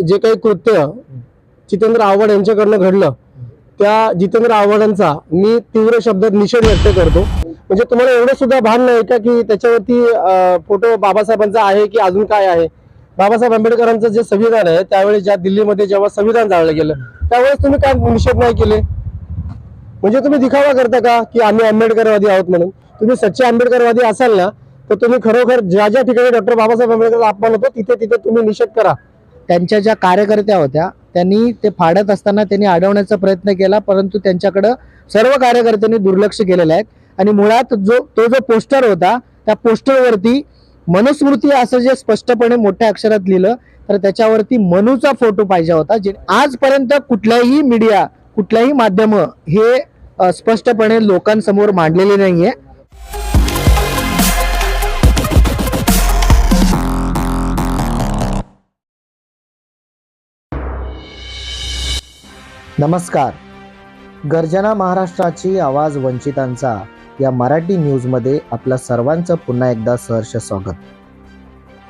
जे काही कृत्य जितेंद्र आव्हाड यांच्याकडनं घडलं त्या जितेंद्र आव्हाडांचा मी तीव्र शब्दात निषेध व्यक्त करतो. म्हणजे तुम्हाला एवढं सुद्धा भान नाही का की त्याच्यावरती फोटो बाबासाहेबांचा आहे की अजून काय आहे? बाबासाहेब आंबेडकरांचं जे संविधान आहे त्यावेळेस ज्या दिल्लीमध्ये जेव्हा संविधान जाळलं गेलं त्यावेळेस तुम्ही काय निषेध नाही केले? म्हणजे तुम्ही दिखावा करता का की आम्ही आंबेडकरवादी आहोत म्हणून? तुम्ही सच्चे आंबेडकरवादी असाल ना तर तुम्ही खरोखर ज्या ज्या ठिकाणी डॉक्टर बाबासाहेब आंबेडकरचा अपमान होतो तिथे तिथे तुम्ही निषेध करा. त्यांच्या ज्या कार्यकर्त्या होत्या त्यांनी ते फाडत असताना त्यांनी अडवण्याचा प्रयत्न केला परंतु त्यांच्याकडं सर्व कार्यकर्त्यांनी दुर्लक्ष केलेलं आहे. आणि मुळात जो तो जो पोस्टर होता त्या पोस्टरवरती मनुस्मृती असं जे स्पष्टपणे मोठ्या अक्षरात लिहिलं तर त्याच्यावरती मनूचा फोटो पाहिजे होता जे आजपर्यंत कुठल्याही मीडिया कुठल्याही माध्यम हे स्पष्टपणे लोकांसमोर मांडलेले नाहीये. नमस्कार. गर्जना महाराष्ट्राची आवाज वंचितांचा या मराठी न्यूजमध्ये आपल्या सर्वांचं पुन्हा एकदा सहर्ष स्वागत.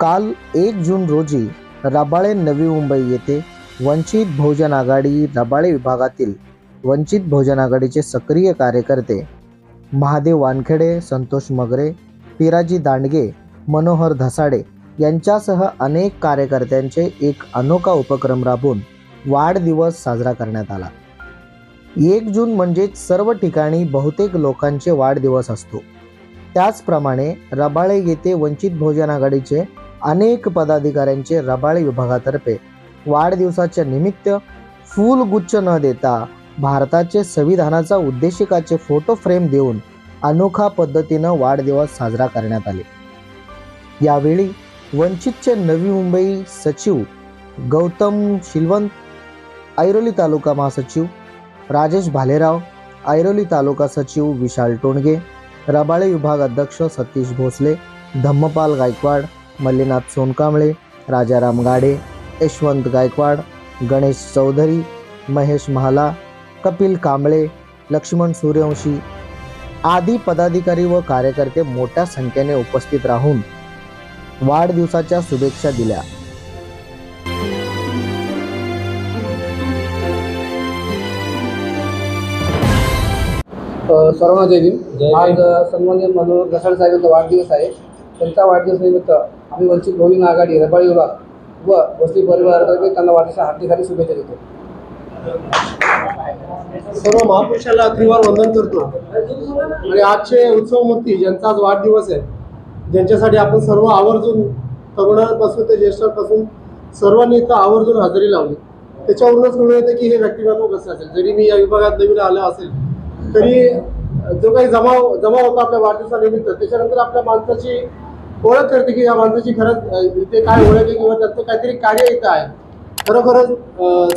काल एक जून रोजी रबाळे नवी मुंबई येथे वंचित बहुजन आघाडी रबाळे विभागातील वंचित बहुजन आघाडीचे सक्रिय कार्यकर्ते महादेव वानखेडे संतोष मगरे पिराजी दांडगे मनोहर धसाडे यांच्यासह अनेक कार्यकर्त्यांचे एक अनोखा उपक्रम राबवून वाढदिवस साजरा करण्यात आला. एक जून म्हणजेच सर्व ठिकाणी बहुतेक लोकांचे वाढदिवस असतो. त्याचप्रमाणे रबाळे येथे वंचित भोजन आघाडीचे अनेक पदाधिकाऱ्यांचे रबाळे विभागातर्फे वाढदिवसाच्या निमित्त फूलगुच्छ न देता भारताचे संविधानाचा उद्देशिकाचे फोटो फ्रेम देऊन अनोखा पद्धतीनं वाढदिवस साजरा करण्यात आले. यावेळी वंचितचे नवी मुंबई सचिव गौतम शिलवंत ऐरोली तालुका महासचिव राजेश भालेराव ऐरोली तालुका सचिव विशाल टोणगे रबाळे विभाग अध्यक्ष सतीश भोसले धम्मपाल गायकवाड मल्लीनाथ सोनकांबळे राजाराम गाडे यशवंत गायकवाड गणेश चौधरी महेश महाला कपिल कांबळे लक्ष्मण सूर्यवंशी आदी पदाधिकारी व कार्यकर्ते मोठ्या संख्येने उपस्थित राहून वाढदिवसाच्या शुभेच्छा दिल्या. सर्वांना जय भीम. आज सन्मान्य मनोहर घसाड साहेबांचा वाढदिवस आहे. त्यांचा वाढदिवस निमित्त आम्ही वंचित बहुजन आघाडी रबाळी विभाग व वस्ती परिवारातर्फे त्यांना वाढदिवसा हार्दिक हार्दिक शुभेच्छा देतो. सर्व महापुरुषाला त्रिवार वंदन करतो. आणि आजचे उत्सवमूर्ती ज्यांचा आज वाढदिवस आहे ज्यांच्यासाठी आपण सर्व आवर्जून तरुणांपासून ते ज्येष्ठांपासून सर्वांनी इथं आवर्जून हजेरी लावली. त्याच्यावरूनच कळून येतं की हे व्यक्तिमत्व कसं असेल? जरी मी या विभागात नवीन आलो असेल तरी जो काही जमाव जमा होता आपल्या वाढदिवसानिमित्त त्याच्यानंतर आपल्या माणसाची ओळख करते की या माणसाची खरंच इथे काय ओळख आहे किंवा त्यांचं काहीतरी कार्य इथं आहे. खरोखरच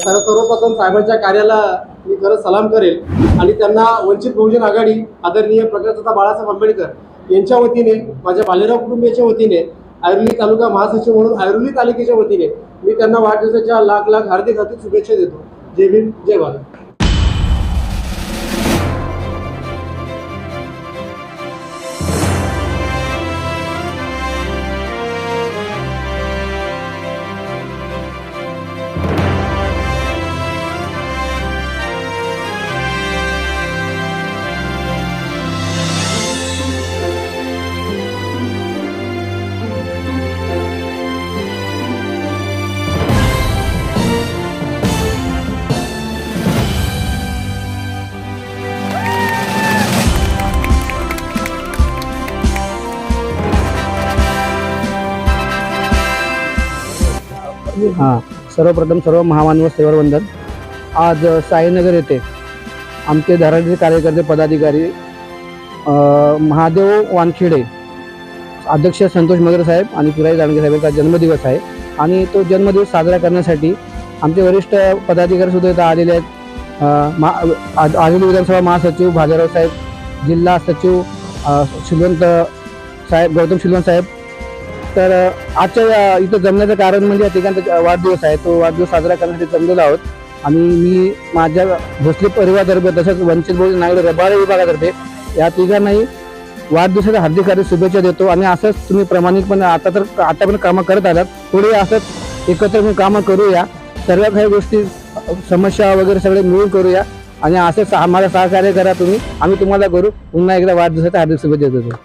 सर सर्वप्रथम साहेबांच्या कार्याला मी खरंच सलाम करेल आणि त्यांना वंचित बहुजन आघाडी आदरणीय प्रकाशदादा बाळासाहेब आंबेडकर यांच्या वतीने माझ्या बालेराव कुटुंबियाच्या वतीने ऐरोली तालुका महासचिव म्हणून ऐरोली तालुक्याच्या वतीने मी त्यांना वाढदिवसाच्या लाख लाख हार्दिक हार्दिक शुभेच्छा देतो. जय भीम जय भारत. सर्वप्रथम सर्व महामानव सेवर वंदन. आज साईनगर येथे आमचे धराडीचे कार्यकर्ते पदाधिकारी महादेव वानखेडे अध्यक्ष संतोष मगर साहेब आणि पिराई साहेब यांचा जन्मदिवस आहे. आणि तो जन्मदिवस साजरा करण्यासाठी आमचे वरिष्ठ पदाधिकारी सुद्धा इथं आलेले आहेत. महा मा विधानसभा महासचिव भाजराव साहेब जिल्हा सचिव शिलवंत साहेब गौतम शिलवंत साहेब तर आजच्या इथं जमण्याचं कारण म्हणजे या ठिकाणचा वाढदिवस आहे. तो वाढदिवस साजरा करण्यासाठी जमलेलो आहोत. आणि मी माझ्या भोसले परिवारातर्फे तसंच वंचित बहुजन नागरिक रबाळे विभागातर्फे या तिघांनाही वाढदिवसाच्या हार्दिक हार्दिक शुभेच्छा देतो. आणि असंच तुम्ही प्रामाणिकपणे आता तर आता पण कामं करत आलात. पुढे असंच एकत्र मी कामं करूया. सर्व काही गोष्टी समस्या वगैरे सगळे मिळून करूया. आणि असंच आम्हाला सहकार्य करा तुम्ही. आम्ही तुम्हाला करू. पुन्हा एकदा वाढदिवसाच्या हार्दिक शुभेच्छा देतो.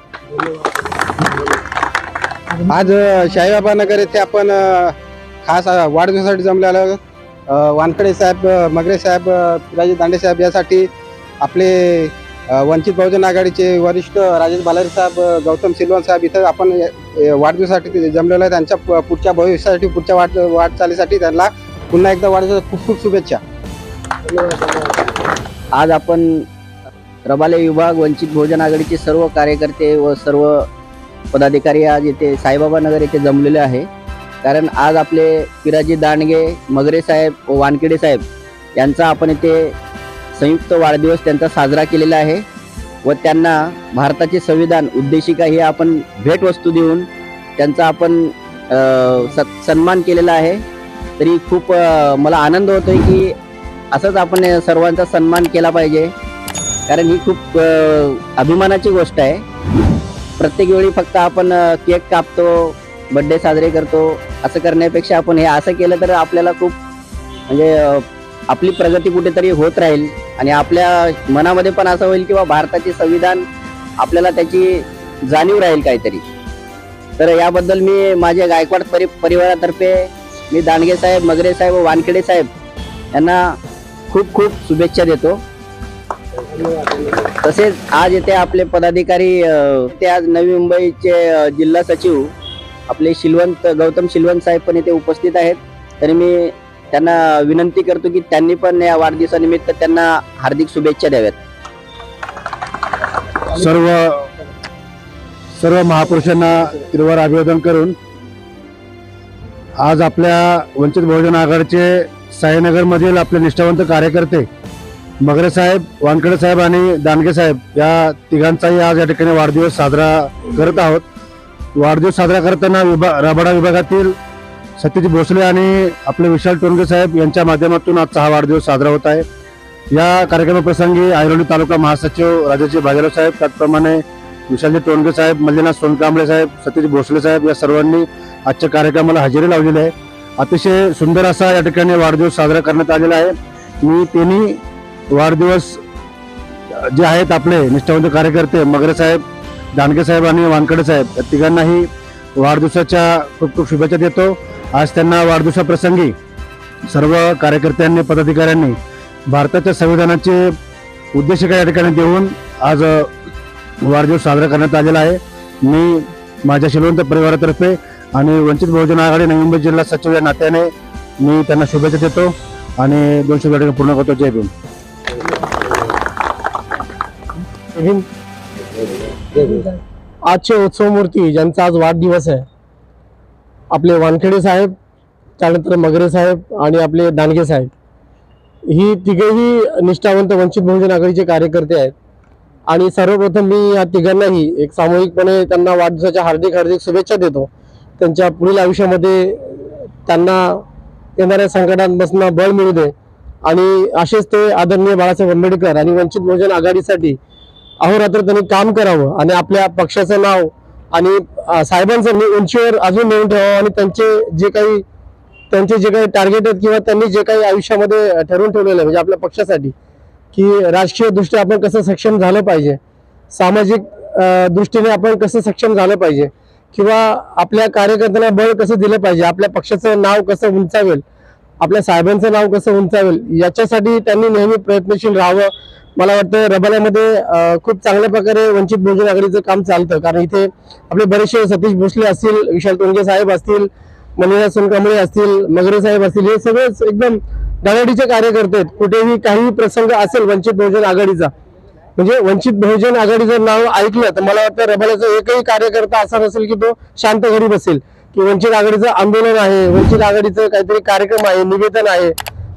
आज शाहीबाबा नगर येथे आपण खास वाढदिवसासाठी जमलेलो आहोत. वानखडे साहेब मगरे साहेब अ, पिराजी दांडे साहेब यासाठी आपले वंचित बहुजन आघाडीचे वरिष्ठ राजेश बालारी साहेब गौतम सिल्वन साहेब इथं आपण वाढदिवसासाठी जमलेलो आहे त्यांच्या पुढच्या भविष्यासाठी पुढच्या वाट वाटचालीसाठी त्यांना पुन्हा एकदा वाढदिवस खूप खूप शुभेच्छा आज आपण रबाले विभाग वंचित बहुजन आघाडीचे सर्व कार्यकर्ते व सर्व पदाधिकारी आज येथे साईबाबा नगर येथे जमलेले आहे. कारण आज आपले पिराजी दांडगे मगरे साहेब व वानखेडे साहेब यांचा आपण इथे संयुक्त वाढदिवस त्यांचा साजरा केलेला आहे व त्यांना भारताचे संविधान उद्देशिका ही आपण भेटवस्तू देऊन त्यांचा आपण स- सन्मान केलेला आहे. तरी खूप मला आनंद होतोय की असंच आपण सर्वांचा सन्मान केला पाहिजे. कारण ही खूप अभिमानाची गोष्ट आहे. प्रत्येक वेळी फक्त आपण केक कापतो बड्डे साजरे करतो असं करण्यापेक्षा आपण हे असं केलं तर आपल्याला खूप म्हणजे आपली प्रगती कुठेतरी होत राहील. आणि आपल्या मनामध्ये पण असं होईल किंवा भारताचे संविधान आपल्याला त्याची जाणीव राहील काहीतरी. तर याबद्दल मी माझ्या गायकवाड परि परिवारातर्फे मी दांडगे साहेब मगरे साहेब व वानखेडे साहेब यांना खूप खूप शुभेच्छा देतो. तसेच आज येथे आपले पदाधिकारी ते आज नवी मुंबईचे जिल्हा सचिव आपले शिलवंत गौतम शिलवंत साहेब पण इथे उपस्थित आहेत. तरी मी त्यांना विनंती करतो की त्यांनी पण या वाढदिवसानिमित्त त्यांना हार्दिक शुभेच्छा द्याव्यात. सर्व सर्व महापुरुषांना तिरुवार अभिवादन करून आज आपल्या वंचित बहुजन आघाडीचे साईनगरमधील आपले निष्ठावंत कार्यकर्ते मगरे साहेब वानकडे साहेब आणि दानगे साहेब या तिघांचाही आज या ठिकाणी वाढदिवस साजरा करत आहोत. वाढदिवस साजरा करताना विभा रबाडा विभागातील सत्यजी भोसले आणि आपले विशाल टोनगे साहेब यांच्या माध्यमातून आजचा हा वाढदिवस साजरा होत आहे. या कार्यक्रमाप्रसंगी ऐरोली तालुका महासचिव राजाजी भागेराव साहेब त्याचप्रमाणे विशालजी टोनगे साहेब मल्लीनाथ सोनकांबळे साहेब सत्यजी भोसले साहेब या सर्वांनी आजच्या कार्यक्रमाला हजेरी लावलेली आहे. अतिशय सुंदर असा या ठिकाणी वाढदिवस साजरा करण्यात आलेला आहे. मी त्यांनी वाढदिवस जे आहेत आपले निष्ठावंत कार्यकर्ते मगरे साहेब दानगे साहेब आणि वानकडे साहेब या तिघांनाही वाढदिवसाच्या खूप खूप शुभेच्छा देतो. आज त्यांना वाढदिवसाप्रसंगी सर्व कार्यकर्त्यांनी पदाधिकाऱ्यांनी भारताच्या संविधानाचे उद्देशिका या ठिकाणी देऊन आज वाढदिवस साजरा करण्यात आलेला आहे. मी माझ्या शिलवंत परिवारातर्फे आणि वंचित बहुजन आघाडी नवी मुंबई जिल्हा सचिव या नात्याने मी त्यांना शुभेच्छा देतो आणि दोन शुभेच्छा पूर्ण करतो. जय भीम. आजचे उत्सव मूर्ती ज्यांचा आज वाढदिवस आहे. आपले वानखेडे साहेब त्यानंतर मगरे साहेब आणि आपले दानगे साहेब. ही तिघेही निष्ठावंत वंचित बहुजन आघाडीचे कार्यकर्ते आहेत. आणि सर्वप्रथम मी या तिघांनाही एक सामूहिकपणे त्यांना वाढदिवसाच्या हार्दिक हार्दिक शुभेच्छा देतो. त्यांच्या पुढील आयुष्यामध्ये त्यांना येणाऱ्या संकटांपासून बळ मिळू दे. आणि असेच ते आदरणीय बाळासाहेब आंबेडकर आणि वंचित बहुजन आघाडीसाठी अहोरात्र त्यांनी काम करावं आणि आपल्या पक्षाचं नाव आणि साहेबांचं उंचीवर अजून नेऊन ठेवावं आणि त्यांचे जे काही त्यांचे जे काही टार्गेट आहेत किंवा त्यांनी जे काही आयुष्यामध्ये ठरवून ठेवलेलं आहे म्हणजे आपल्या पक्षासाठी की राजकीय दृष्ट्या आपण कसं सक्षम झालं पाहिजे सामाजिक दृष्टीने आपण कसं सक्षम झालं पाहिजे किंवा आपल्या कार्यकर्त्यांना बळ कसं दिलं पाहिजे आपल्या पक्षाचं नाव कसं उंचावेल आपल्या साहेबांचं नाव कसं उंचावेल याच्यासाठी त्यांनी नेहमी प्रयत्नशील राहावं मला वाटतं रबाल्यामध्ये खूप चांगल्या प्रकारे वंचित बहुजन आघाडीचं काम चालतं. कारण इथे आपले बरेचसे सतीश भोसले असतील विशाल टोंगे साहेब असतील मनिरा सोनकांबळे असतील मगरे साहेब असतील हे सगळेच एकदम धडाडीचे कार्यकर्ते आहेत. कुठेही काही प्रसंग असेल वंचित बहुजन आघाडीचा. म्हणजे वंचित बहुजन आघाडीचं नाव ऐकलं तर मला वाटतं रबाल्याचा एकही कार्यकर्ता असा नसेल की तो शांत घरी बसेल की वंचित आघाडीचं आंदोलन आहे वंचित आघाडीचं काहीतरी कार्यक्रम आहे निवेदन आहे.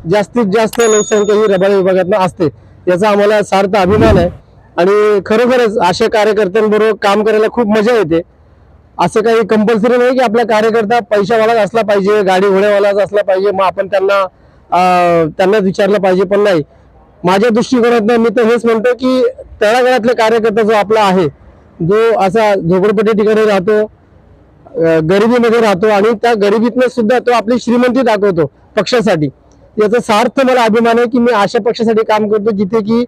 जास्तीत जास्त लोकसंख्या ही रबाल विभागातनं असते. याचा आम्हाला सार्थ अभिमान आहे. आणि खरोखरच अशा कार्यकर्त्यांबरोबर काम करायला खूप मजा येते. असं काही कंपल्सरी नाही की आपला कार्यकर्ता पैशावालाच असला पाहिजे गाडी घोड्यावालाच असला पाहिजे मग आपण त्यांना त्यांनाच विचारलं पाहिजे पण नाही. माझ्या दृष्टिकोनातनं मी तर हेच म्हणतो की तळागाळातले कार्यकर्ता जो आपला आहे जो असा झोपडपट्टी ठिकाणी राहतो गरिबीमध्ये राहतो आणि त्या गरिबीतनं सुद्धा तो आपली श्रीमंती दाखवतो पक्षासाठी. याचा सार्थ मला अभिमान आहे की मी अशा पक्षासाठी काम करतो जिथे की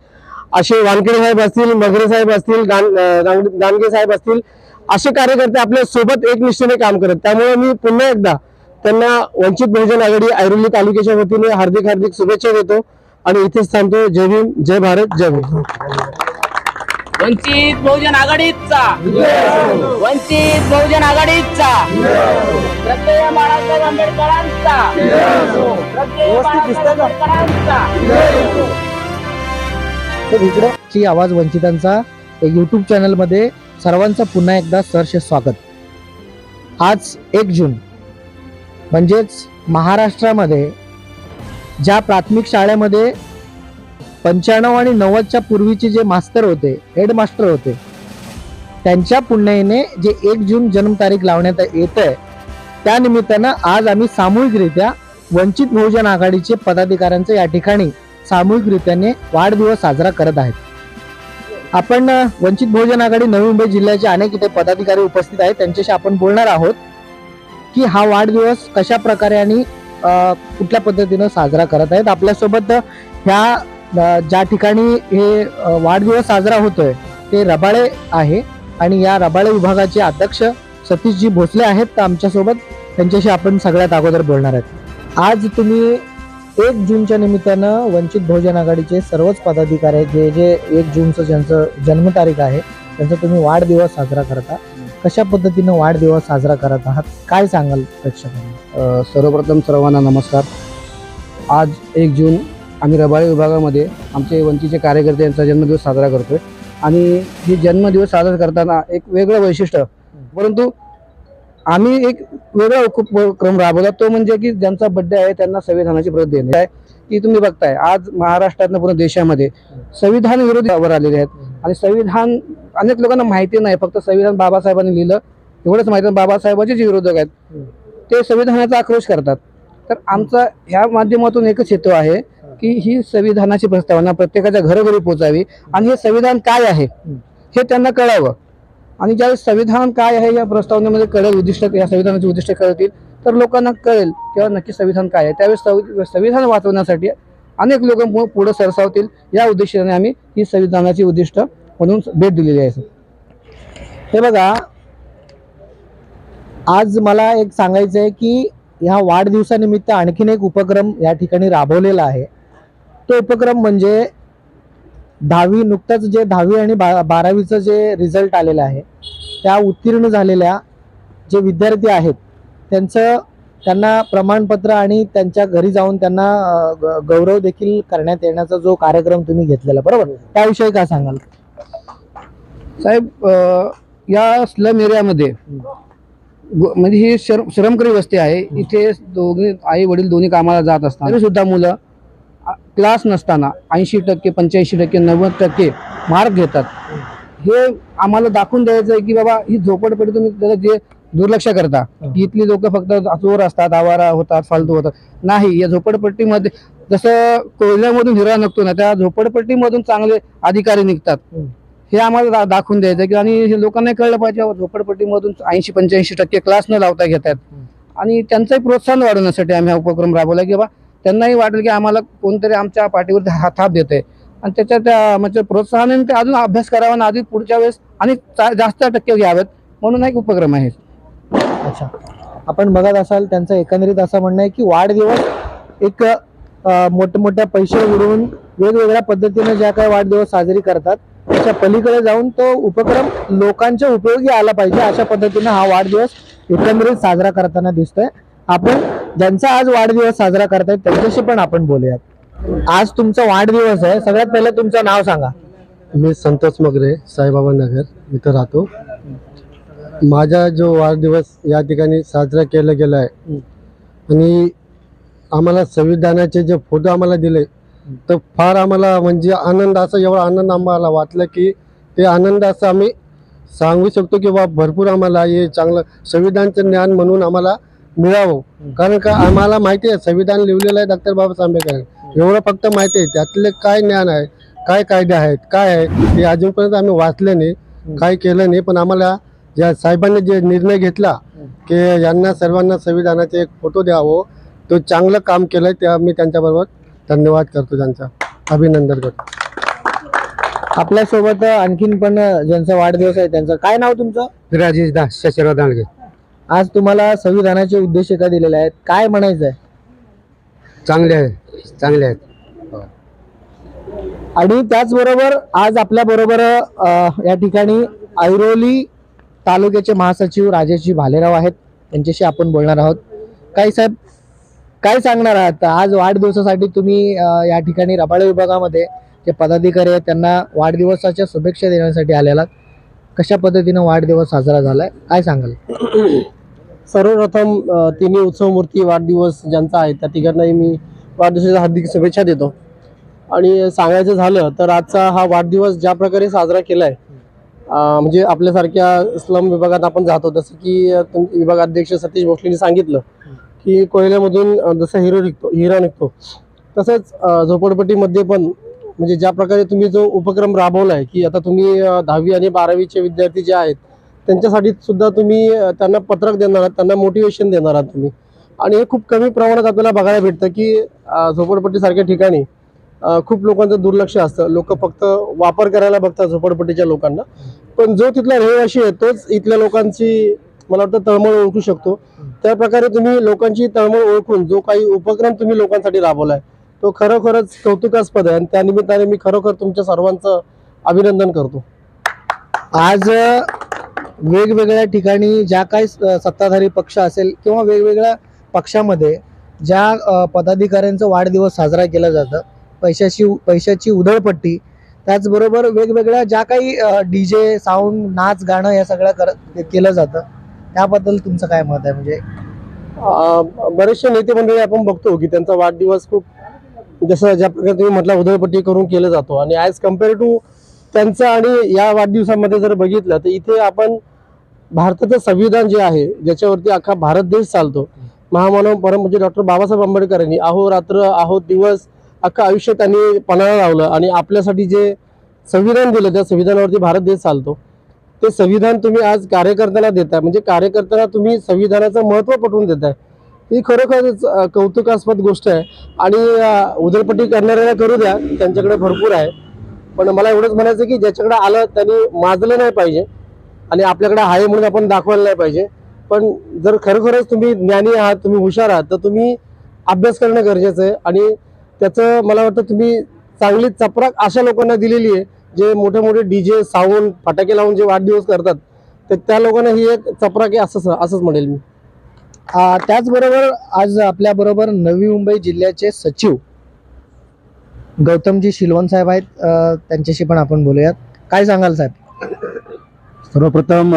असे वानखेडे साहेब असतील मगरे साहेब असतील दानगे साहेब असतील असे कार्यकर्ते आपल्यासोबत एकनिष्ठेने काम करत. त्यामुळे मी पुन्हा एकदा त्यांना वंचित बहुजन आघाडी ऐरोली तालुक्याच्या वतीने हार्दिक हार्दिक शुभेच्छा देतो आणि इथेच थांबतो. जय भीम जय भारत जय भीम वंचित बहुजन आघाडीचा. वंचित बहुजन आघाडीचा. श्रद्धेय बाळासाहेब आंबेडकरांचा. ची आवाज वंचितांचा. युट्यूब चॅनलमध्ये सर्वांचं पुन्हा एकदा सहर्ष स्वागत. आज एक जून. म्हणजेच महाराष्ट्रामध्ये ज्या प्राथमिक शाळेमध्ये पंच्याण्णव आणि नव्वदच्या पूर्वीचे जे मास्तर होते हेड मास्टर होते त्यांच्या पुण्याईने जे एक जून जन्मतारीख लावण्यात येत आहे त्या निमित्तानं आज आम्ही सामूहिकरित्या वंचित बहुजन आघाडीचे पदाधिकाऱ्यांचं या ठिकाणी सामूहिकरित्याने वाढदिवस साजरा करत आहेत. आपण वंचित बहुजन आघाडी नवी मुंबई जिल्ह्याचे अनेक इथे पदाधिकारी उपस्थित आहेत त्यांच्याशी आपण बोलणार आहोत की हा वाढदिवस कशा प्रकारे आणि कुठल्या पद्धतीनं साजरा करत आहेत. आपल्यासोबत ह्या ज्या ठिकाणी हे वाढदिवस साजरा होतोय ते रबाळे आहे. आणि या रबाळे विभागाचे अध्यक्ष सतीशजी भोसले आहेत. तर आमच्यासोबत त्यांच्याशी आपण सगळ्यात अगोदर बोलणार आहेत. आज तुम्ही एक जूनच्या निमित्तानं वंचित बहुजन आघाडीचे सर्वच पदाधिकारी आहेत. जे जे एक जूनचं ज्यांचं जन्मतारीख आहे त्यांचा तुम्ही वाढदिवस साजरा करता कशा पद्धतीनं वाढदिवस साजरा करत आहात? काय सांगाल प्रेक्षकांना? सर्वप्रथम सर्वांना नमस्कार. आज एक जून आम्ही रबाळे विभागामध्ये आमचे वंचितचे कार्यकर्ते यांचा जन्मदिवस साजरा करतोय. आणि ही जन्मदिवस साजरा करताना एक वेगळं वैशिष्ट्य परंतु आम्ही एक वेगळा उपक्रम राबवला. तो म्हणजे की ज्यांचा बड्डे आहे त्यांना संविधानाची प्रत देणे. आहे की तुम्ही बघताय आज महाराष्ट्रातनं पूर्ण देशामध्ये संविधान विरोधावर आलेले आहेत. आणि संविधान अनेक लोकांना माहिती नाही फक्त संविधान बाबासाहेबांनी लिहिलं. एवढंच माहिती बाबासाहेबांचे जे विरोधक आहेत. ते संविधानाचा आक्रोश करतात. तर आमचा ह्या माध्यमातून एकच हेतू आहे की ही संविधानाची प्रस्तावना प्रत्येकाच्या घरोघरी पोचावी. आणि हे संविधान काय आहे? हे त्यांना कळावं. आणि ज्यावेळेस संविधान काय आहे या प्रस्तावनेमध्ये कळेल उद्दिष्ट या संविधानाचे उद्दिष्ट कळतील तर लोकांना कळेल किंवा नक्की संविधान काय आहे. त्यावेळेस संवि- संविधान वाचवण्यासाठी अनेक लोक पुढे सरसावतील. या उद्देशाने आम्ही ही संविधानाची उद्दिष्ट म्हणून भेट दिलेली आहे हे बघा आज मला एक सांगायचं आहे की ह्या वाढदिवसानिमित्त आणखीन एक उपक्रम या ठिकाणी राबवलेला आहे. तो उपक्रम म्हणजे दहावी नुकतंच जे दहावी आणि बा बारावीचं जे रिझल्ट आलेलं आहे त्या उत्तीर्ण झालेल्या जे विद्यार्थी आहेत त्यांचं त्यांना प्रमाणपत्र आणि त्यांच्या घरी जाऊन त्यांना गौरव देखील करण्यात येण्याचा जो कार्यक्रम तुम्ही घेतलेला बरोबर? त्याविषयी काय सांगाल? साहेब या स्लम एरियामध्ये म्हणजे ही श्रम श्रमकरी वस्ती आहे. इथे दोघे आई वडील दोन्ही कामाला जात असतात. सुद्धा मुलं क्लास नसताना ऐंशी टक्के पंच्याऐंशी टक्के नव्वद टक्के मार्क घेतात. हे आम्हाला दाखवून द्यायचं आहे की बाबा ही झोपडपट्टी तुम्ही त्याला जे दुर्लक्ष करता की इथली लोक फक्त चोर असतात आवारा होतात फालतू होतात. नाही या झोपडपट्टीमध्ये जसं कोयल्यामधून हिरा निघतो ना त्या झोपडपट्टीमधून चांगले अधिकारी निघतात. हे आम्हाला दा- दाखवून द्यायचं की आणि हे लोकांना कळलं पाहिजे झोपडपट्टीमधून ऐंशी पंच्याऐंशी टक्के क्लास न लावता घेतात. आणि त्यांचंही प्रोत्साहन वाढवण्यासाठी आम्ही हा उपक्रम राबवला की बाबा त्यांनाही वाटेल की आम्हाला कोणतरी आमच्या पाठीवरती हाताप देत आहे आणि त्याच्या त्या म्हणजे प्रोत्साहनाने ते अजून अभ्यास करावा आणि अधिक पुढच्या वेळेस आणि चा- जास्त टक्के घ्यावेत म्हणून एक उपक्रम आहे. अच्छा. आपण बघत असाल त्यांचं एकंदरीत असं म्हणणं आहे की वाढदिवस एक मोठमोठ्या पैसे उडवून वेगवेगळ्या पद्धतीने ज्या काही वाढदिवस साजरी करतात त्याच्या पलीकडे जाऊन तो उपक्रम लोकांच्या उपयोगी आला पाहिजे अशा पद्धतीने हा वाढदिवस एकंदरीत साजरा करताना दिसतोय. आपण ज्यांचा आज वाढदिवस साजरा करतायत त्यांच्याशी पण आपण बोलूयात. आज तुमचा वाढदिवस आहे. सगळ्यात पहिलं तुमचं नाव सांगा. मी संतोष मगरे साईबाबा नगर इथं राहतो. माझा जो वाढदिवस या ठिकाणी साजरा केला गेला आहे आणि आम्हाला संविधानाचे जे फोटो आम्हाला दिले तर फार आम्हाला म्हणजे आनंद असा एवढा आनंद आम्हाला वाटलं की ते आनंद असं आम्ही सांगू शकतो की बा भरपूर आम्हाला हे चांगलं संविधानचं ज्ञान म्हणून आम्हाला मिळावं. कारण का आम्हाला माहिती आहे संविधान लिहिलेलं आहे डॉक्टर बाबासाहेब आंबेडकर. एवढं फक्त माहिती आहे त्यातले काय ज्ञान आहे काय कायदे आहेत काय आहे ते अजूनपर्यंत आम्ही वाचले नाही काय केलं नाही पण आम्हाला ज्या साहेबांनी जे निर्णय घेतला की यांना सर्वांना संविधानाचे एक फोटो द्यावं तो चांगलं काम केलंय त्या मी त्यांच्याबरोबर धन्यवाद करतो त्यांचा. अभिनंदन करतो. आपल्यासोबत आणखीन पण ज्यांचा वाढदिवस आहे त्यांचं काय नाव तुमचं? राजेश दास शशिराव दांडगे. आज तुम्हाला संविधानाचे उद्देशिका दिलेले आहेत? काय म्हणायचं आहे? चांगले आहे चांगले आहेत. आणि त्याचबरोबर आज आपल्या बरोबर या ठिकाणी ऐरोली तालुक्याचे महासचिव राजेशजी भालेराव आहेत. त्यांच्याशी आपण बोलणार आहोत. काय साहेब काय सांगणार आहात? आज वाढदिवसासाठी तुम्ही अ, या ठिकाणी रबाळे विभागामध्ये जे पदाधिकारी आहेत त्यांना वाढदिवसाच्या शुभेच्छा देण्यासाठी आलेला कशा पद्धतीनं वाढदिवस साजरा झालाय? काय सांगाल? सर्वप्रथम तिन्ही उत्सव मूर्ती वाढदिवस ज्यांचा आहे त्या तिघांनाही मी वाढदिवसाच्या हार्दिक शुभेच्छा देतो. आणि सांगायचं झालं तर आजचा हा वाढदिवस ज्या प्रकारे साजरा केला आहे म्हणजे आपल्यासारख्या स्लम विभागात आपण जातो जसं की तुम- विभागाध्यक्ष सतीश भोसलेंनी सांगितलं की कोयल्यामधून जसं हिरो निघतो हिरा निघतो तसंच झोपडपट्टीमध्ये पण म्हणजे ज्या प्रकारे तुम्ही जो उपक्रम राबवला आहे की आता तुम्ही दहावी आणि बारावीचे विद्यार्थी जे आहेत त्यांच्यासाठी सुद्धा तुम्ही त्यांना पत्रक देणार आहात त्यांना मोटिवेशन देणार आहात तुम्ही. आणि हे खूप कमी प्रमाणात आपल्याला बघायला भेटतं की झोपडपट्टीसारख्या ठिकाणी खूप लोकांचं दुर्लक्ष असतं. लोक फक्त वापर करायला बघतात झोपडपट्टीच्या लोकांना. पण जो तिथला रहिवाशी आहे तोच इथल्या लोकांची मला वाटतं तळमळ ओळखू शकतो. त्या प्रकारे तुम्ही लोकांची तळमळ ओळखून जो काही उपक्रम तुम्ही लोकांसाठी राबवलाय तो खरोखरच कौतुकास्पद आहे. आणि त्या निमित्ताने मी खरोखर तुमच्या सर्वांचं अभिनंदन करतो. आज वेगवेगळ्या ठिकाणी ज्या काही स- सत्ताधारी पक्ष असेल किंवा वेगवेगळ्या पक्षामध्ये ज्या पदाधिकाऱ्यांचा वाढदिवस साजरा केला जातं पैशाची पैशाची उधळपट्टी त्याचबरोबर वेगवेगळ्या ज्या काही डी जे साऊंड नाच गाणं या सगळं कर केलं जातं. त्याबद्दल तुमचं काय मत आहे? म्हणजे बरेचसे नेते मंडळी आपण बघतो की त्यांचा वाढदिवस खूप जसं ज्या प्रकारे तुम्ही म्हटलं उधळपट्टी करून केलं जातो. आणि ॲज कंपेअर टू त्यांचं आणि या वाढदिवसामध्ये जर बघितलं तर इथे आपण भारताचं संविधान जे आहे ज्याच्यावरती अख्खा भारत देश चालतो महामानव परमपूज्य डॉक्टर बाबासाहेब आंबेडकरांनी अहो रात्र अहो दिवस अख्खं आयुष्य त्यांनी पणाला लावलं आणि आपल्यासाठी जे संविधान दिलं त्या संविधानावरती भारत देश चालतो. ते संविधान तुम्ही आज कार्यकर्त्यांना देताय म्हणजे कार्यकर्त्यांना तुम्ही संविधानाचं महत्त्व पटवून देताय. ही खरोखरच कौतुकास्पद गोष्ट आहे आणि उदरपट्टी करणाऱ्याला करू द्या त्यांच्याकडे भरपूर आहे. पण मला एवढंच म्हणायचं की ज्याच्याकडे आलं त्यांनी माजलं नाही पाहिजे. आणि आपल्याकडे आहे म्हणून आपण दाखवायला नाही पाहिजे. पण जर खरोखरच तुम्ही ज्ञानी आहात तुम्ही हुशार आहात तर तुम्ही अभ्यास करणं गरजेचं आहे. आणि त्याचं मला वाटतं तुम्ही चांगली चपराक अशा लोकांना दिलेली आहे जे मोठे मोठे डी जे साऊंड फटाके लावून जे वाढदिवस करतात तर त्या लोकांना ही एक चपराक आहे असंच असंच म्हणेल मी. त्याचबरोबर आज आपल्याबरोबर नवी मुंबई जिल्ह्याचे सचिव गौतमजी शिलवण साहेब आहेत. त्यांच्याशी पण आपण बोलूयात. काय सांगाल साहेब? सर्वप्रथम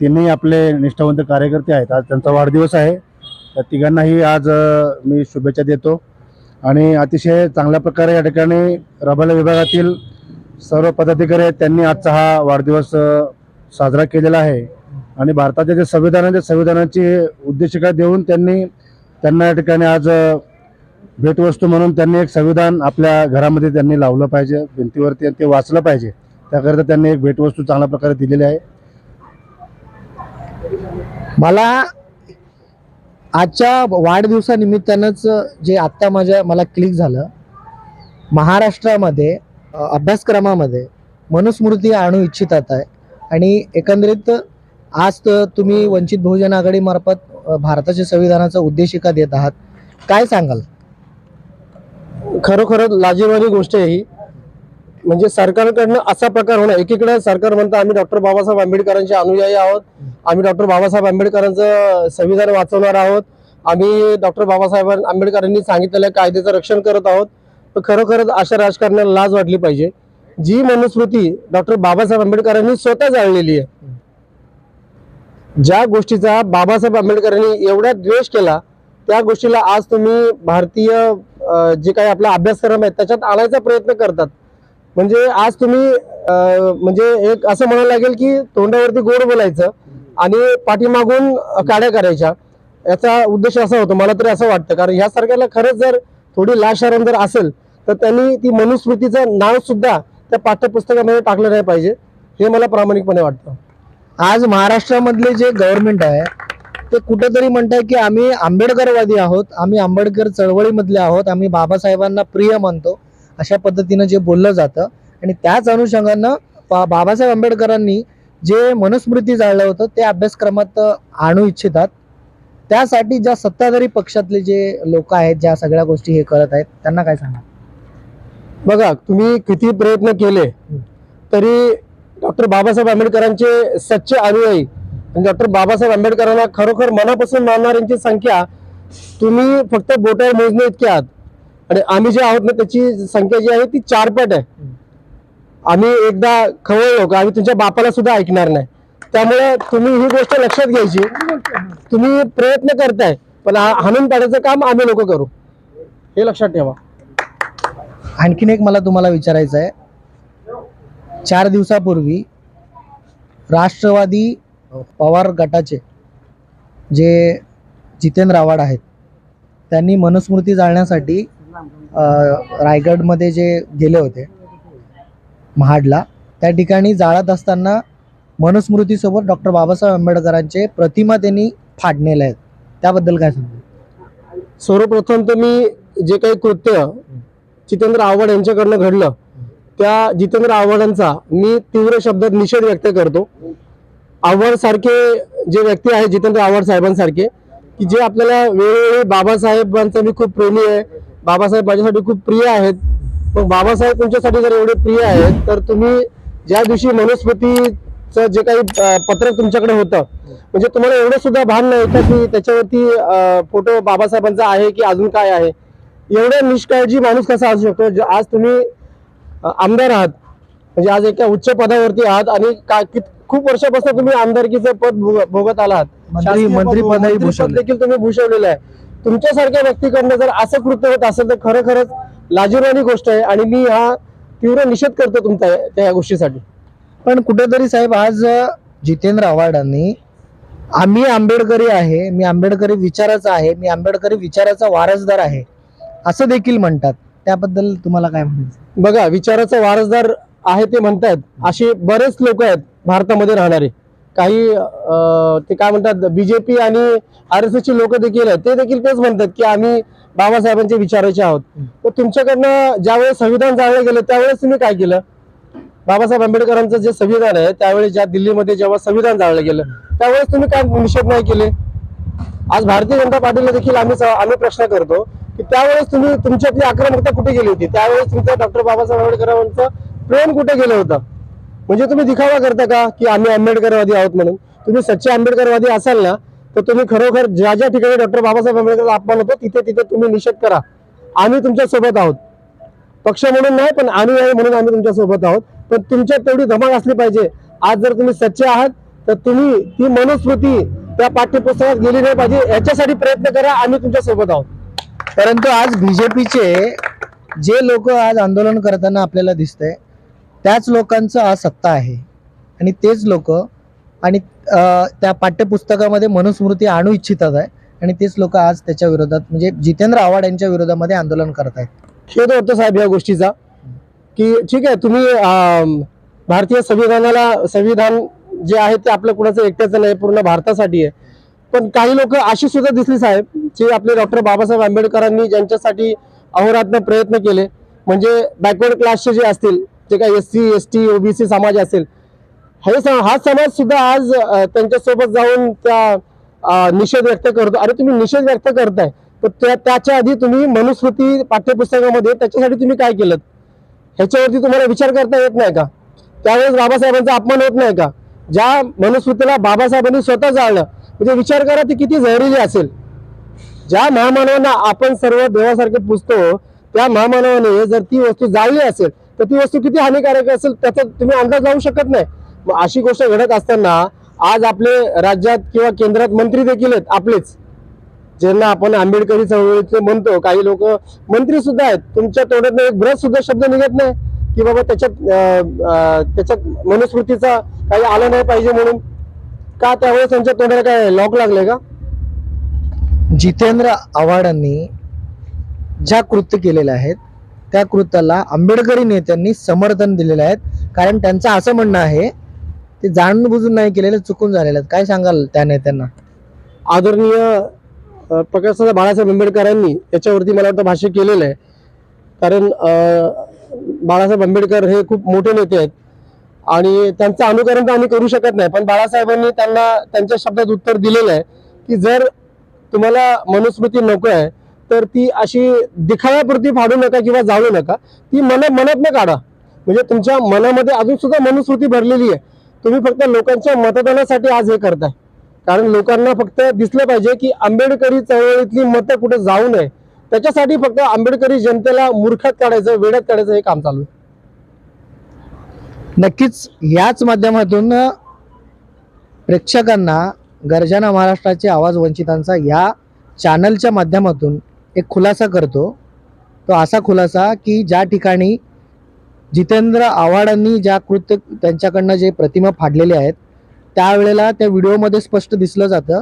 तिन्ही आपले निष्ठावंत कार्यकर्ते आहेत. आज त्यांचा वाढदिवस आहे. त्या तिघांनाही आज मी शुभेच्छा देतो. आणि अतिशय चांगल्या प्रकारे या ठिकाणी रबाला विभागातील सर्व पदाधिकारी आहेत. त्यांनी आजचा हा वाढदिवस साजरा केलेला आहे. आणि भारताचे जे संविधान आहे त्या संविधानाची उद्देशिका देऊन त्यांनी त्यांना या ठिकाणी आज भेटवस्तू म्हणून त्यांनी एक संविधान आपल्या घरामध्ये त्यांनी लावलं पाहिजे. भिंतीवरती ते वाचलं पाहिजे. त्याकरिता त्यांनी एक भेटवस्तू चांगल्या प्रकारे दिलेली आहे. मला आजच्या वाढदिवसानिमित्तानंच जे आत्ता माझ्या मला क्लिक झालं महाराष्ट्रामध्ये अभ्यासक्रमामध्ये मनुस्मृती आणू इच्छितात आहे. आणि एकंदरीत आज तर तुम्ही वंचित बहुजन आघाडीमार्फत भारताच्या संविधानाचा उद्देशिका देत आहात. काय सांगाल? खरोखरच लाजीरवाणी गोष्ट आहे ही. म्हणजे सरकारकडनं असा प्रकार होणार. एकीकडे सरकार म्हणतं आम्ही डॉक्टर बाबासाहेब आंबेडकरांचे अनुयायी आहोत. आम्ही डॉक्टर बाबासाहेब आंबेडकरांचं संविधान वाचवणार आहोत. आम्ही डॉक्टर बाबासाहेब आंबेडकरांनी सांगितलेल्या कायद्याचं रक्षण करत आहोत. तर खरोखरच अशा राजकारण्याला लाज वाटली पाहिजे. जी मनुस्मृती डॉक्टर बाबासाहेब आंबेडकरांनी स्वतः जाळलेली आहे ज्या गोष्टीचा बाबासाहेब आंबेडकरांनी एवढा द्वेष केला त्या गोष्टीला आज तुम्ही भारतीय जे काही आपला अभ्यासक्रम आहे त्याच्यात आणायचा प्रयत्न करतात. म्हणजे आज तुम्ही म्हणजे एक असं म्हणायला लागेल की तोंडावरती गोड बोलायचं आणि पाठीमागून काड्या करायच्या याचा उद्देश असा होतो. मला तरी असं वाटतं. कारण ह्या सरकारला खरंच जर थोडी लाशरम जर असेल तर त्यांनी ती मनुस्मृतीचं नाव सुद्धा त्या पाठ्यपुस्तकामध्ये टाकलं नाही पाहिजे. हे मला प्रामाणिकपणे वाटतं. आज महाराष्ट्रामधले जे गव्हर्नमेंट आहे ते कुठंतरी म्हणत की आम्ही आंबेडकरवादी आहोत आम्ही आंबेडकर चळवळीमधले आहोत आम्ही बाबासाहेबांना प्रिय मानतो. अशा पद्धतीनं जे बोललं जातं. आणि त्याच अनुषंगानं बाबासाहेब आंबेडकरांनी जे मनुस्मृती जाळलं होतं ते अभ्यासक्रमात आणू इच्छितात. त्यासाठी ज्या सत्ताधारी पक्षातले जे लोक आहेत ज्या सगळ्या गोष्टी हे करत आहेत त्यांना काय सांगा बघा तुम्ही किती प्रयत्न केले तरी डॉक्टर बाबासाहेब आंबेडकरांचे सच्चे अनुयायी डॉक्टर बाबासाहेब आंबेडकरांना खरोखर मनापासून मानणाऱ्यांची संख्या तुम्ही फक्त बोटावर मोजणे इतके आहात. आणि आम्ही जे आहोत ना त्याची संख्या जी आहे ती चारपट आहे. आम्ही एकदा खवळलो का आम्ही तुमच्या बापाला सुद्धा ऐकणार नाही. त्यामुळे तुम्ही ही गोष्ट लक्षात घ्यायची. तुम्ही प्रयत्न करताय पण हाणून पाडायचं काम आम्ही लोक करू. हे लक्षात ठेवा. आणखीन एक मला तुम्हाला विचारायचं आहे. चार दिवसापूर्वी राष्ट्रवादी पवार गटाचे जे जितेंद्र आव्हाड आहेत त्यांनी मनुस्मृती जाळण्यासाठी रायगडमध्ये जे गेले होते महाडला त्या ठिकाणी जाळत असताना मनुस्मृतीसोबत डॉक्टर बाबासाहेब आंबेडकरांचे प्रतिमा त्यांनी फाडलेल्या आहेत. त्याबद्दल काय सांगतो सर्वप्रथम तर मी जे काही कृत्य जितेंद्र आव्हाड यांच्याकडनं घडलं त्या जितेंद्र आव्हाडांचा मी तीव्र शब्दात निषेध व्यक्त करतो. आव्हाड सारखे जे व्यक्ती आहेत जितेंद्र आव्हाड साहेबांसारखे की जे आपल्याला वेळोवेळी बाबासाहेबांचा मी खूप प्रेमी आहे बाबासाहेब माझ्यासाठी खूप प्रिय आहेत. मग बाबासाहेब तुमच्यासाठी जर एवढे प्रिय आहेत तर तुम्ही ज्या दिवशी मनुस्मृतीचं जे काही पत्रक तुमच्याकडे होतं म्हणजे तुम्हाला एवढं सुद्धा भान नाही का की त्याच्यावरती फोटो बाबासाहेबांचा आहे की अजून काय आहे? एवढा निष्काळजी माणूस कसा असू शकतो? आज तुम्ही आमदार आहात म्हणजे आज एका उच्च पदावरती आहात आणि का खूप वर्षापासून तुम्ही आमदारकीचं पद भोग- भोगत आलात. मंत्री शासकीय पद- देखील तुम्ही भूषवलेलं आहे. तुमच्यासारख्या व्यक्तीकडनं जर असं कृत्य होत असेल तर खरं खरंच लाजिरवाणी गोष्ट आहे आणि मी हा तीव्र निषेध करतो तुमचा त्या गोष्टीसाठी. पण कुठेतरी साहेब आज जितेंद्र आव्हाडांनी आम्ही आंबेडकरी आहे मी आंबेडकरी विचाराचा आहे मी आंबेडकरी विचाराचा वारसदार आहे असं देखील म्हणतात. त्याबद्दल तुम्हाला काय म्हणायचं? बघा विचाराचा वारसदार आहे ते म्हणतायत असे बरेच लोक आहेत भारतामध्ये राहणारे. काही ते काय म्हणतात बीजेपी आणि आर एस चे लोक देखील आहेत ते देखील तेच म्हणतात की आम्ही बाबासाहेबांचे विचारायचे आहोत. तर तुमच्याकडनं ज्यावेळेस संविधान जाळलं गेलं त्यावेळेस तुम्ही काय केलं? बाबासाहेब आंबेडकरांचं जे संविधान आहे त्यावेळेस ज्या दिल्लीमध्ये जेव्हा संविधान जाळलं गेलं त्यावेळेस तुम्ही काय निषेध नाही केले? आज भारतीय जनता पार्टीला देखील आम्ही आम्ही प्रश्न करतो की त्यावेळेस तुम्ही तुमच्यातली आक्रमकता कुठे गेली होती? त्यावेळेस तुमचं डॉक्टर बाबासाहेब आंबेडकरांचं प्रेम कुठे गेलं होतं? म्हणजे तुम्ही दिखावा करता का की आम्ही आंबेडकरवादी आहोत म्हणून? तुम्ही सच्चे आंबेडकरवादी असाल ना तर तुम्ही खरोखर ज्या ज्या ठिकाणी डॉक्टर बाबासाहेब आंबेडकरचा अपमान होतो तिथे तिथे तुम्ही निषेध करा. आम्ही तुमच्यासोबत आहोत. पक्ष म्हणून नाही पण अनुयायी म्हणून आम्ही तुमच्यासोबत आहोत. पण तुमच्यात तेवढी धमाक असली पाहिजे. आज जर तुम्ही सच्चे आहात तर तुम्ही ती मनुस्मृती त्या पाठ्यपुस्तकात गेली नाही पाहिजे. याच्यासाठी प्रयत्न करा आम्ही तुमच्यासोबत आहोत. परंतु आज बीजेपीचे जे लोक आज आंदोलन करताना आपल्याला दिसतंय त्याच लोकांचं आज सत्ता आहे. आणि तेच लोक आणि त्या पाठ्यपुस्तकामध्ये मनुस्मृती आणू इच्छितात आहे. आणि तेच लोक आज त्याच्या विरोधात म्हणजे जितेंद्र आव्हाड यांच्या विरोधामध्ये आंदोलन करत आहेत खेद होतो साहेब या गोष्टीचा. की ठीक आहे तुम्ही भारतीय संविधानाला संविधान जे आहे ते आपलं कुणाचं एकट्याचं नाही पूर्ण भारतासाठी आहे. पण काही लोक अशी सुद्धा दिसली साहेब जे आपले डॉक्टर बाबासाहेब आंबेडकरांनी ज्यांच्यासाठी अहोरात्र प्रयत्न केले. म्हणजे बॅकवर्ड क्लासचे जे असतील जे काही S C S T OBC समाज असेल हे स- हा समाज सुद्धा आज त्यांच्यासोबत जाऊन त्या निषेध व्यक्त करतो. अरे तुम्ही निषेध व्यक्त करताय. तर त्या त्याच्या आधी तुम्ही मनुस्मृती पाठ्यपुस्तकामध्ये त्याच्यासाठी तुम्ही काय केलं ह्याच्यावरती तुम्हाला विचार करता येत नाही का? त्यावेळेस बाबासाहेबांचा अपमान होत नाही का? ज्या मनुस्मृतीला बाबासाहेबांनी स्वतः जाळलं म्हणजे विचार करा ती किती जहरीली असेल. ज्या महामानवांना आपण सर्व देवासारखे पुजतो त्या महामानवाने जर ती वस्तू जाळली असेल तर ती वस्तू किती हानिकारक असेल त्याचा तुम्ही अंदाज लावू शकत नाही. मग अशी गोष्ट घडत असताना आज आपले राज्यात किंवा केंद्रात मंत्री देखील आहेत आपलेच. ज्यांना आपण आंबेडकरी चळवळीचे म्हणतो काही लोक मंत्री सुद्धा आहेत. तुमच्या तोंडात एक ब्रश सुद्धा शब्द निघत नाही की बाबा त्याच्यात त्याच्यात मनुस्मृतीचा काही आलं नाही पाहिजे म्हणून. का त्यावेळेस त्यांच्या तोंडाला काय लॉक लागले का? जितेंद्र आव्हाडांनी ज्या कृत्य केलेल्या आहेत त्या कृत्याला आंबेडकरी नेत्यांनी समर्थन दिलेलं आहे. कारण त्यांचं असं म्हणणं आहे ते जाणून बुजून नाही केलेलं चुकून झालेलं आहेत काय सांगाल त्या नेत्यांना? आदरणीय अ, प्रकाशदादा बाळासाहेब आंबेडकरांनी याच्यावरती मला वाटतं भाष्य केलेलं आहे. कारण बाळासाहेब आंबेडकर हे खूप मोठे नेते आहेत. आणि त्यांचं अनुकरण तर आम्ही करू शकत नाही. पण बाळासाहेबांनी त्यांना त्यांच्या शब्दात उत्तर दिलेलं आहे की जर तुम्हाला मनुस्मृती नको आहे तर ती अशी दिखाव्यापुरती फाडू नका किंवा जाळू नका. ती मना मनातनं काढा. म्हणजे तुमच्या मनामध्ये अजून सुद्धा मनुस्मृती भरलेली आहे. तुम्ही फक्त लोकांच्या मतदानासाठी आज हे करताय. कारण लोकांना फक्त दिसलं पाहिजे की आंबेडकरी चळवळीतली मतं कुठे जाऊ नये. त्याच्यासाठी फक्त आंबेडकरी जनतेला मूर्खात काढायचं वेड्यात काढायचं हे काम चालू आहे. नक्कीच याच माध्यमातून प्रेक्षकांना गर्जना महाराष्ट्राचे आवाज वंचितांचा या चॅनलच्या माध्यमातून एक खुलासा करतो. तो असा खुलासा की ज्या ठिकाणी जितेंद्र आव्हाडांनी ज्या कृत्य त्यांच्याकडनं जे प्रतिमा फाडलेले आहेत त्यावेळेला त्या व्हिडिओमध्ये स्पष्ट दिसलं जातं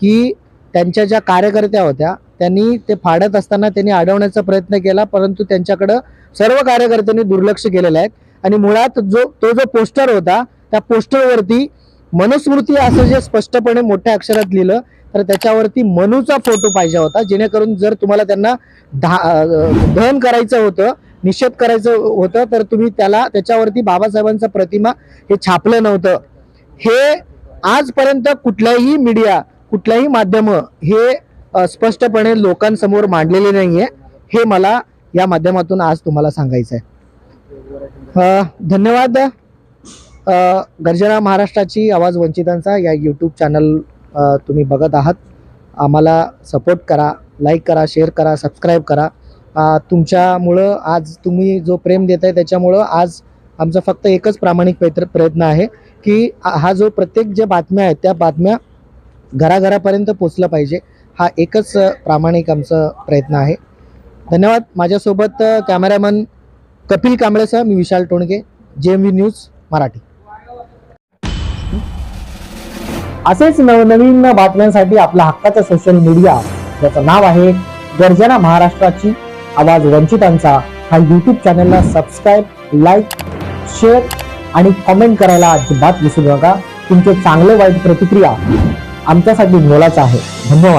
की त्यांच्या ज्या कार्यकर्त्या होत्या त्यांनी ते फाडत असताना त्यांनी अडवण्याचा प्रयत्न केला परंतु त्यांच्याकडं सर्व कार्यकर्त्यांनी दुर्लक्ष केलेलं आहे. आणि मुळात जो तो जो पोस्टर होता त्या पोस्टरवरती मनुस्मृती असं जे स्पष्टपणे मोठ्या अक्षरात लिहिलं तर त्याच्यावरती मनूचा फोटो पाहिजे होता. जेणेकरून जर तुम्हाला त्यांना धा दहन करायचं होतं निषेध करायचं होतं तर तुम्ही त्याला त्याच्यावरती बाबासाहेबांचा प्रतिमा हे छापलं नव्हतं. हे आजपर्यंत कुठल्याही मीडिया कुठल्याही माध्यम हे स्पष्टपणे लोकांसमोर मांडलेले नाहीये. हे मला या माध्यमातून आज तुम्हाला सांगायचं आहे धन्यवाद. गर्जना महाराष्ट्राची आवाज वंचितांचा या यूट्यूब चॅनल तुम्ही बघत आहात. आम्हाला सपोर्ट करा लाईक करा शेअर करा सबस्क्राईब करा. तुमच्यामुळं आज तुम्ही जो प्रेम देत आहे त्याच्यामुळं आज आमचा फक्त एकच प्रामाणिक प्रयत्न प्रयत्न आहे की हा जो प्रत्येक ज्या बातम्या आहेत त्या बातम्या घराघरापर्यंत पोचलं पाहिजे. हा एकच प्रामाणिक आमचा प्रयत्न आहे. धन्यवाद. माझ्यासोबत कॅमेरामन कपिल कांबळेसह मी विशाल टोणगे जे एम व्ही न्यूज मराठी. असेच नवनवीन बातम्यांसाठी आपल्या हक्काचा सोशल मीडिया ज्याचं नाव आहे गर्जना महाराष्ट्राची. आवाज वंचितांचा. हा यूट्यूब चॅनलला सबस्क्राईब लाईक शेअर आणि कमेंट करायला अजिबात विसरू नका. तुमचे चांगले वाईट प्रतिक्रिया आमच्यासाठी मोलाचं आहे. धन्यवाद.